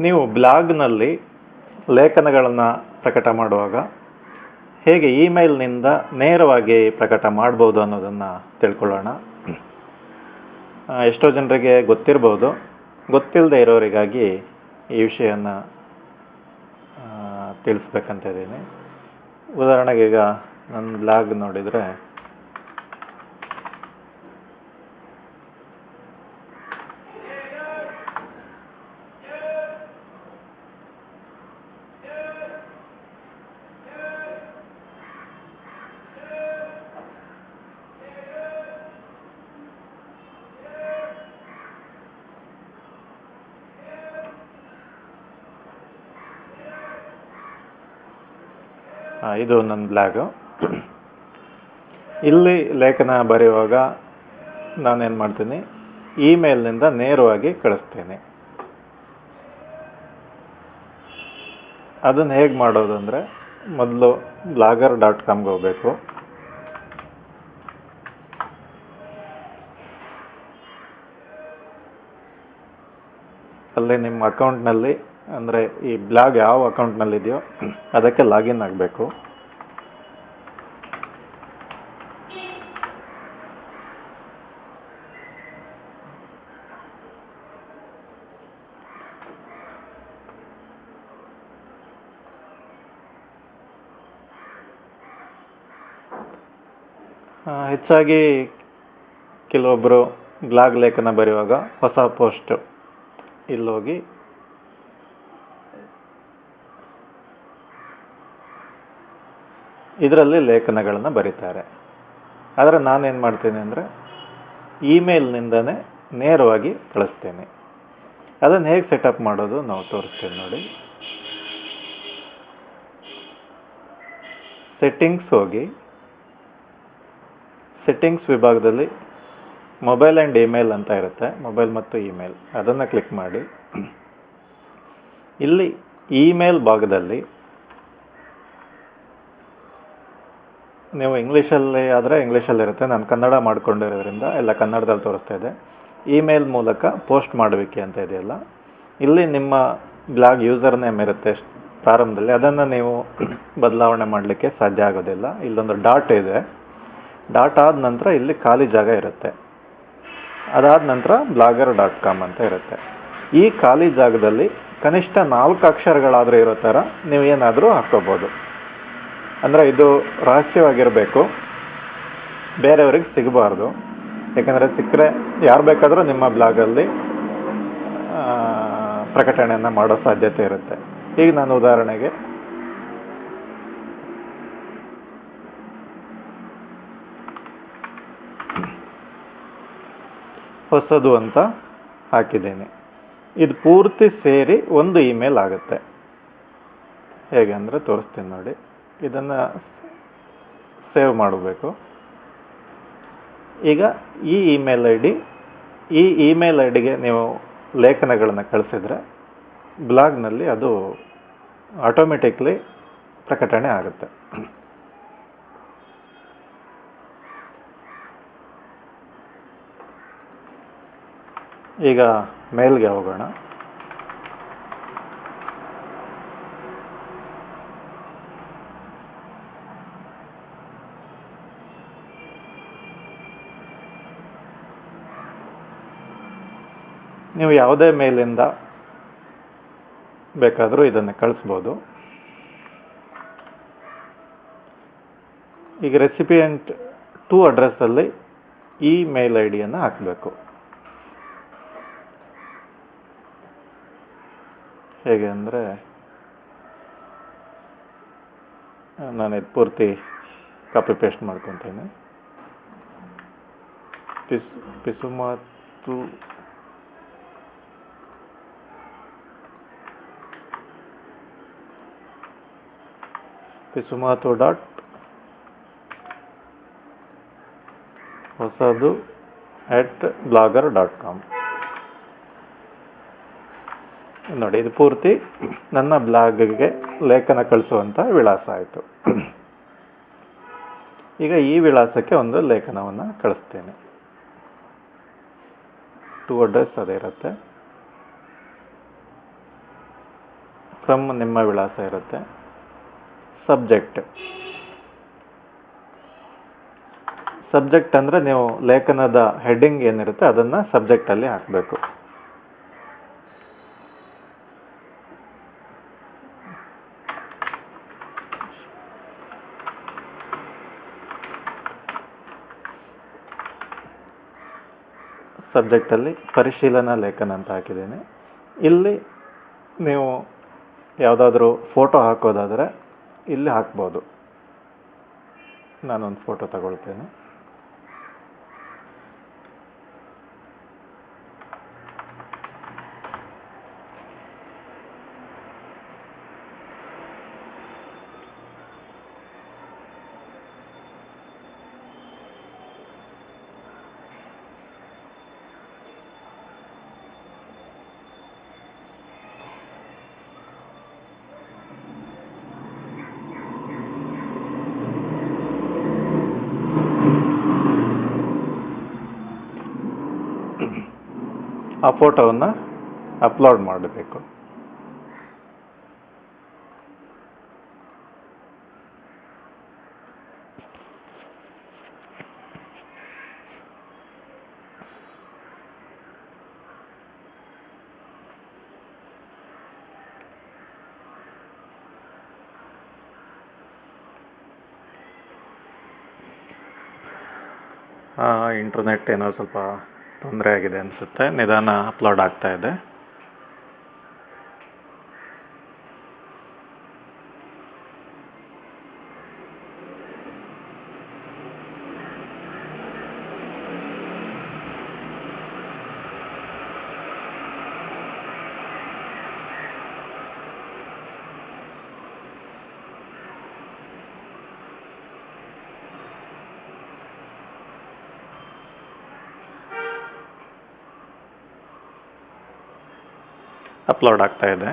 ನೀವು ಬ್ಲಾಗ್ನಲ್ಲಿ ಲೇಖನಗಳನ್ನು ಪ್ರಕಟ ಮಾಡುವಾಗ ಹೇಗೆ ಇಮೇಲ್ನಿಂದ ನೇರವಾಗಿ ಪ್ರಕಟ ಮಾಡ್ಬೋದು ಅನ್ನೋದನ್ನು ತಿಳ್ಕೊಳ್ಳೋಣ. ಎಷ್ಟೋ ಜನರಿಗೆ ಗೊತ್ತಿರ್ಬೋದು. ಗೊತ್ತಿಲ್ಲದೆ ಇರೋರಿಗಾಗಿ ಈ ವಿಷಯವನ್ನು ತಿಳಿಸ್ಬೇಕಂತ ಇದ್ದೀನಿ. ಉದಾಹರಣೆಗೆ ಈಗ ನನ್ನ ಬ್ಲಾಗ್ ನೋಡಿದರೆ ಇದು ನನ್ನ ಬ್ಲಾಗು. ಇಲ್ಲಿ ಲೇಖನ ಬರೆಯುವಾಗ ನಾನೇನು ಮಾಡ್ತೀನಿ? ಇಮೇಲ್ನಿಂದ ನೇರವಾಗಿ ಕಳಿಸ್ತೇನೆ. ಅದನ್ನು ಹೇಗೆ ಮಾಡೋದು ಅಂದರೆ ಮೊದಲು ಬ್ಲಾಗರ್ ಡಾಟ್ ಕಾಮ್ಗೆ ಹೋಗಬೇಕು. ಅಲ್ಲಿ ನಿಮ್ಮ ಅಕೌಂಟ್ನಲ್ಲಿ ಅಂದರೆ ಈ ಬ್ಲಾಗ್ ಯಾವ ಅಕೌಂಟ್ನಲ್ಲಿದೆಯೋ ಅದಕ್ಕೆ ಲಾಗಿನ್ ಆಗಬೇಕು. ಹೆಚ್ಚಾಗಿ ಕೆಲವೊಬ್ಬರು ಬ್ಲಾಗ್ ಲೇಖನ ಬರೆಯುವಾಗ ಹೊಸ ಪೋಸ್ಟ್ ಇಲ್ಲೋಗಿ ಇದರಲ್ಲಿ ಲೇಖನಗಳನ್ನು ಬರೀತಾರೆ. ಆದರೆ ನಾನೇನು ಮಾಡ್ತೀನಿ ಅಂದರೆ ಇಮೇಲ್ನಿಂದನೇ ನೇರವಾಗಿ ಕಳಿಸ್ತೇನೆ. ಅದನ್ನು ಹೇಗೆ ಸೆಟಪ್ ಮಾಡೋದು ನಾವು ತೋರಿಸ್ತೇವೆ ನೋಡಿ. ಸೆಟ್ಟಿಂಗ್ಸ್ ಹೋಗಿ ಸೆಟ್ಟಿಂಗ್ಸ್ ವಿಭಾಗದಲ್ಲಿ ಮೊಬೈಲ್ ಆ್ಯಂಡ್ ಇಮೇಲ್ ಅಂತ ಇರುತ್ತೆ, ಮೊಬೈಲ್ ಮತ್ತು ಇಮೇಲ್. ಅದನ್ನು ಕ್ಲಿಕ್ ಮಾಡಿ. ಇಲ್ಲಿ ಇಮೇಲ್ ಭಾಗದಲ್ಲಿ ನೀವು ಇಂಗ್ಲೀಷಲ್ಲಿ ಆದರೆ ಇಂಗ್ಲೀಷಲ್ಲಿರುತ್ತೆ ನಾನು ಕನ್ನಡ ಮಾಡ್ಕೊಂಡಿರೋದ್ರಿಂದ ಎಲ್ಲ ಕನ್ನಡದಲ್ಲಿ ತೋರಿಸ್ತಾ ಇದೆ. ಇಮೇಲ್ ಮೂಲಕ ಪೋಸ್ಟ್ ಮಾಡುವಿಕೆ ಅಂತ ಇದೆಯಲ್ಲ. ಇಲ್ಲಿ ನಿಮ್ಮ ಬ್ಲಾಗ್ ಯೂಸರ್ ನೇಮ್ ಇರುತ್ತೆ ಪ್ರಾರಂಭದಲ್ಲಿ. ಅದನ್ನು ನೀವು ಬದಲಾವಣೆ ಮಾಡಲಿಕ್ಕೆ ಸಾಧ್ಯ ಆಗೋದಿಲ್ಲ. ಇಲ್ಲೊಂದು ಡಾಟ್ ಇದೆ. ಡಾಟ್ ಆದ ನಂತರ ಇಲ್ಲಿ ಖಾಲಿ ಜಾಗ ಇರುತ್ತೆ. ಅದಾದ ನಂತರ ಬ್ಲಾಗರ್ ಡಾಟ್ ಕಾಮ್ ಅಂತ ಇರುತ್ತೆ. ಈ ಖಾಲಿ ಜಾಗದಲ್ಲಿ ಕನಿಷ್ಠ ನಾಲ್ಕು ಅಕ್ಷರಗಳಾದರೂ ಇರೋ ಥರ ನೀವು ಏನಾದರೂ ಹಾಕ್ಕೋಬೋದು. ಅಂದರೆ ಇದು ರಹಸ್ಯವಾಗಿರಬೇಕು. ಬೇರೆಯವ್ರಿಗೆ ಸಿಗಬಾರ್ದು. ಯಾಕಂದರೆ ಸಿಕ್ಕರೆ ಯಾರು ಬೇಕಾದರೂ ನಿಮ್ಮ ಬ್ಲಾಗಲ್ಲಿ ಪ್ರಕಟಣೆಯನ್ನು ಮಾಡೋ ಸಾಧ್ಯತೆ ಇರುತ್ತೆ. ಈಗ ನಾನು ಉದಾಹರಣೆಗೆ, ಹೊಸದು ಅಂತ ಹಾಕಿದ್ದೇನೆ. ಇದು ಪೂರ್ತಿ ಸೇರಿ ಒಂದು ಇಮೇಲ್ ಆಗುತ್ತೆ. ಹೇಗೆ ಅಂದರೆ ತೋರಿಸ್ತೀನಿ ನೋಡಿ. ಇದನ್ನು ಸೇವ್ ಮಾಡಬೇಕು. ಈಗ ಈ ಇಮೇಲ್ ಐ ಡಿ ಈ ಇಮೇಲ್ ಐ ಡಿಗೆ ನೀವು ಲೇಖನಗಳನ್ನು ಕಳಿಸಿದರೆ ಬ್ಲಾಗ್ನಲ್ಲಿ ಅದು ಆಟೋಮೆಟಿಕ್ಲಿ ಪ್ರಕಟಣೆ ಆಗುತ್ತೆ. ಈಗ ಮೇಲ್ಗೆ ಹೋಗೋಣ. ನೀವು ಯಾವುದೇ ಮೇಲಿಂದ ಬೇಕಾದರೂ ಇದನ್ನು ಕಳಿಸ್ಬೋದು. ಈಗ ರೆಸಿಪಿಯೆಂಟ್ ಟು ಅಡ್ರೆಸ್ಸಲ್ಲಿ ಈ ಮೇಲ್ ಐ ಡಿಯನ್ನು ಹಾಕಬೇಕು. ಹೇಗೆ ಅಂದರೆ, ನಾನು ಇದು ಪೂರ್ತಿ ಕಾಪಿ ಪೇಸ್ಟ್ ಮಾಡ್ಕೊತೀನಿ. ಪಿಸ್ ಪಿಸುಮಾತು ಪಿಸುಮಾತು ಡಾಟ್. ಹೊಸದು ಎಟ್ ಬ್ಲಾಗರ್ ಡಾಟ್ ಕಾಮ್ ನೋಡಿ, ಇದು ಪೂರ್ತಿ ನನ್ನ ಬ್ಲಾಗ್ಗೆ ಲೇಖನ ಕಳಿಸುವಂಥ ವಿಳಾಸ ಆಯಿತು. ಈಗ ಈ ವಿಳಾಸಕ್ಕೆ ಒಂದು ಲೇಖನವನ್ನು ಕಳಿಸ್ತೇನೆ. ಟು ಅಡ್ರೆಸ್ ಅದೇ ಇರುತ್ತೆ. ಫ್ರಮ್ ನಿಮ್ಮ ವಿಳಾಸ ಇರುತ್ತೆ. ಸಬ್ಜೆಕ್ಟ್. ಸಬ್ಜೆಕ್ಟ್ ಅಂದರೆ ನೀವು ಲೇಖನದ ಹೆಡ್ಡಿಂಗ್ ಏನಿರುತ್ತೆ ಅದನ್ನು ಸಬ್ಜೆಕ್ಟಲ್ಲಿ ಹಾಕಬೇಕು. ಸಬ್ಜೆಕ್ಟಲ್ಲಿ ಪರಿಶೀಲನಾ ಲೇಖನ ಅಂತ ಹಾಕಿದ್ದೀನಿ. ಇಲ್ಲಿ ನೀವು ಯಾವುದಾದ್ರೂ ಫೋಟೋ ಹಾಕೋದಾದರೆ ಇಲ್ಲಿ ಹಾಕ್ಬೋದು. ನಾನೊಂದು ಫೋಟೋ ತಗೊಳ್ತೇನೆ. ಆ ಫೋಟೋವನ್ನು ಅಪ್ಲೋಡ್ ಮಾಡಬೇಕು. ಇಂಟರ್ನೆಟ್ ಏನೋ ಸ್ವಲ್ಪ ತೊಂದರೆ ಆಗಿದೆ ಅನಿಸುತ್ತೆ. ನಿಧಾನ ಅಪ್ಲೋಡ್ ಆಗ್ತಾ ಇದೆ. ಅಪ್ಲೋಡ್ ಆಗ್ತಾ ಇದೆ.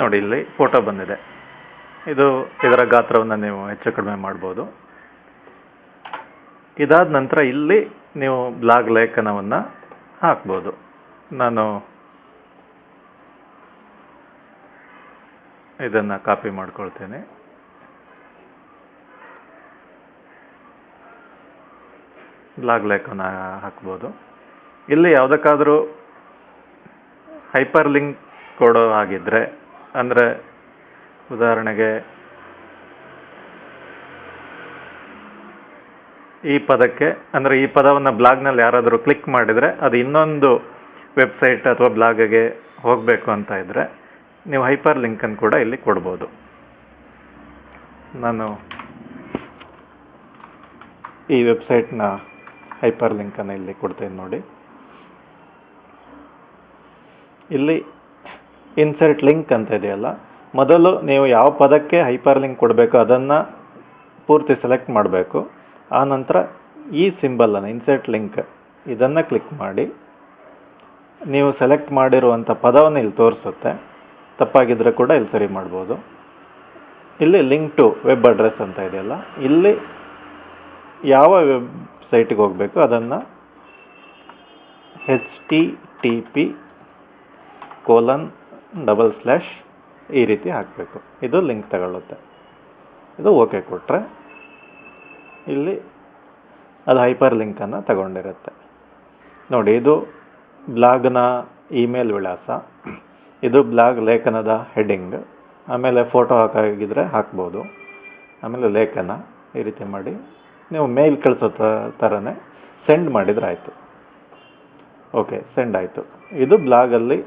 ನೋಡಿ ಇಲ್ಲಿ ಫೋಟೋ ಬಂದಿದೆ. ಇದು ಇದರ ಗಾತ್ರವನ್ನು ನೀವು ಹೆಚ್ಚು ಕಡಿಮೆ ಮಾಡ್ಬೋದು. ಇದಾದ ನಂತರ ಇಲ್ಲಿ ನೀವು ಬ್ಲಾಗ್ ಲೇಖನವನ್ನು ಹಾಕ್ಬೋದು. ನಾನು ಇದನ್ನು ಕಾಪಿ ಮಾಡ್ಕೊಳ್ತೇನೆ. ಬ್ಲಾಗ್ ಲೇಖನ ಹಾಕ್ಬೋದು. ಇಲ್ಲಿ ಯಾವುದಕ್ಕಾದರೂ ಹೈಪರ್ ಲಿಂಕ್ ಕೊಡೋ ಹಾಗಿದ್ದರೆ ಅಂದರೆ ಉದಾಹರಣೆಗೆ ಈ ಪದಕ್ಕೆ, ಅಂದರೆ ಈ ಪದವನ್ನು ಬ್ಲಾಗ್ನಲ್ಲಿ ಯಾರಾದರೂ ಕ್ಲಿಕ್ ಮಾಡಿದರೆ ಅದು ಇನ್ನೊಂದು ವೆಬ್ಸೈಟ್ ಅಥವಾ ಬ್ಲಾಗ್ಗೆ ಹೋಗಬೇಕು ಅಂತ ಇದ್ದರೆ ನೀವು ಹೈಪರ್ ಲಿಂಕನ್ನು ಕೂಡ ಇಲ್ಲಿ ಕೊಡ್ಬೋದು. ನಾನು ಈ ವೆಬ್ಸೈಟ್ನ ಹೈಪರ್ ಲಿಂಕನ್ನು ಇಲ್ಲಿ ಕೊಡ್ತೇನೆ ನೋಡಿ. ಇಲ್ಲಿ ಇನ್ಸರ್ಟ್ ಲಿಂಕ್ ಅಂತ ಇದೆಯಲ್ಲ, ಮೊದಲು ನೀವು ಯಾವ ಪದಕ್ಕೆ ಹೈಪರ್ ಲಿಂಕ್ ಕೊಡಬೇಕು ಅದನ್ನು ಪೂರ್ತಿ ಸೆಲೆಕ್ಟ್ ಮಾಡಬೇಕು. ಆನಂತರ ಈ ಸಿಂಬಲನ್ನು ಇನ್ಸರ್ಟ್ ಲಿಂಕ್ ಇದನ್ನು ಕ್ಲಿಕ್ ಮಾಡಿ. ನೀವು ಸೆಲೆಕ್ಟ್ ಮಾಡಿರುವಂಥ ಪದವನ್ನು ಇಲ್ಲಿ ತೋರಿಸುತ್ತೆ. ತಪ್ಪಾಗಿದ್ದರೆ ಕೂಡ ಇಲ್ಲಿ ಸರಿ ಮಾಡ್ಬೋದು. ಇಲ್ಲಿ ಲಿಂಕ್ ಟು ವೆಬ್ ಅಡ್ರೆಸ್ ಅಂತ ಇದೆಯಲ್ಲ, ಇಲ್ಲಿ ಯಾವ ವೆಬ್ಸೈಟಿಗೆ ಹೋಗಬೇಕು ಅದನ್ನು H T T P colon double slash ಈ ರೀತಿ ಹಾಕಬೇಕು. ಇದು ಲಿಂಕ್ ತಗೊಳ್ಳುತ್ತೆ. ಇದು ಓಕೆ ಕೊಟ್ಟರೆ ಇಲ್ಲಿ ಅದು ಹೈಪರ್ ಲಿಂಕನ್ನು ತಗೊಂಡಿರುತ್ತೆ. ನೋಡಿ, ಇದು ಬ್ಲಾಗ್ನ ಇಮೇಲ್ ವಿಳಾಸ. ಇದು ಬ್ಲಾಗ್ ಲೇಖನದ ಹೆಡ್ಡಿಂಗ್. ಆಮೇಲೆ ಫೋಟೋ ಹಾಕಾಗಿದ್ದರೆ ಹಾಕ್ಬೋದು. ಆಮೇಲೆ ಲೇಖನ ಈ ರೀತಿ ಮಾಡಿ. ನೀವು ಮೇಲ್ ಕಳಿಸೋ ಥರನೇ ಸೆಂಡ್ ಮಾಡಿದರೆ ಆಯಿತು. ಓಕೆ, ಸೆಂಡ್ ಆಯಿತು. ಇದು ಬ್ಲಾಗಲ್ಲಿ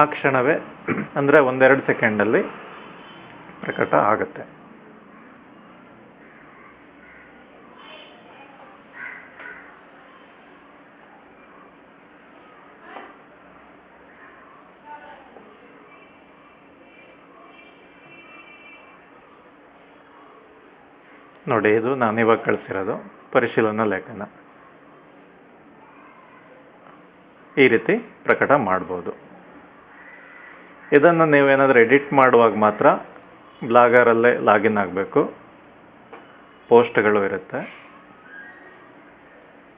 ಆ ಕ್ಷಣವೇ, ಅಂದರೆ ಒಂದೆರಡು ಸೆಕೆಂಡಲ್ಲಿ ಪ್ರಕಟ ಆಗುತ್ತೆ. ನೋಡಿ, ಇದು ನಾನು ಇವಾಗ ಕಳಿಸಿರೋದು ಪರಿಶೀಲನಾ ಲೇಖನ. ಈ ರೀತಿ ಪ್ರಕಟ ಮಾಡ್ಬೋದು. ಇದನ್ನು ನೀವೇನಾದರೂ ಎಡಿಟ್ ಮಾಡುವಾಗ ಮಾತ್ರ ಬ್ಲಾಗರಲ್ಲೇ ಲಾಗಿನ್ ಆಗಬೇಕು. ಪೋಸ್ಟ್ಗಳು ಇರುತ್ತೆ.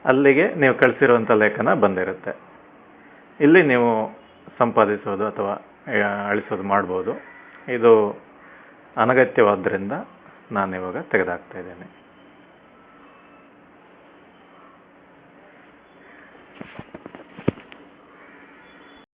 ಅಲ್ಲಿಗೆ ನೀವು ಕಳಿಸಿರುವಂಥ ಲೇಖನ ಬಂದಿರುತ್ತೆ. ಇಲ್ಲಿ ನೀವು ಸಂಪಾದಿಸೋದು ಅಥವಾ ಅಳಿಸೋದು ಮಾಡ್ಬೋದು. ಇದು ಅನಗತ್ಯವಾದ್ದರಿಂದ ನಾನಿವಾಗ ತೆಗೆದಾಕ್ತಾ ಇದ್ದೇನೆ.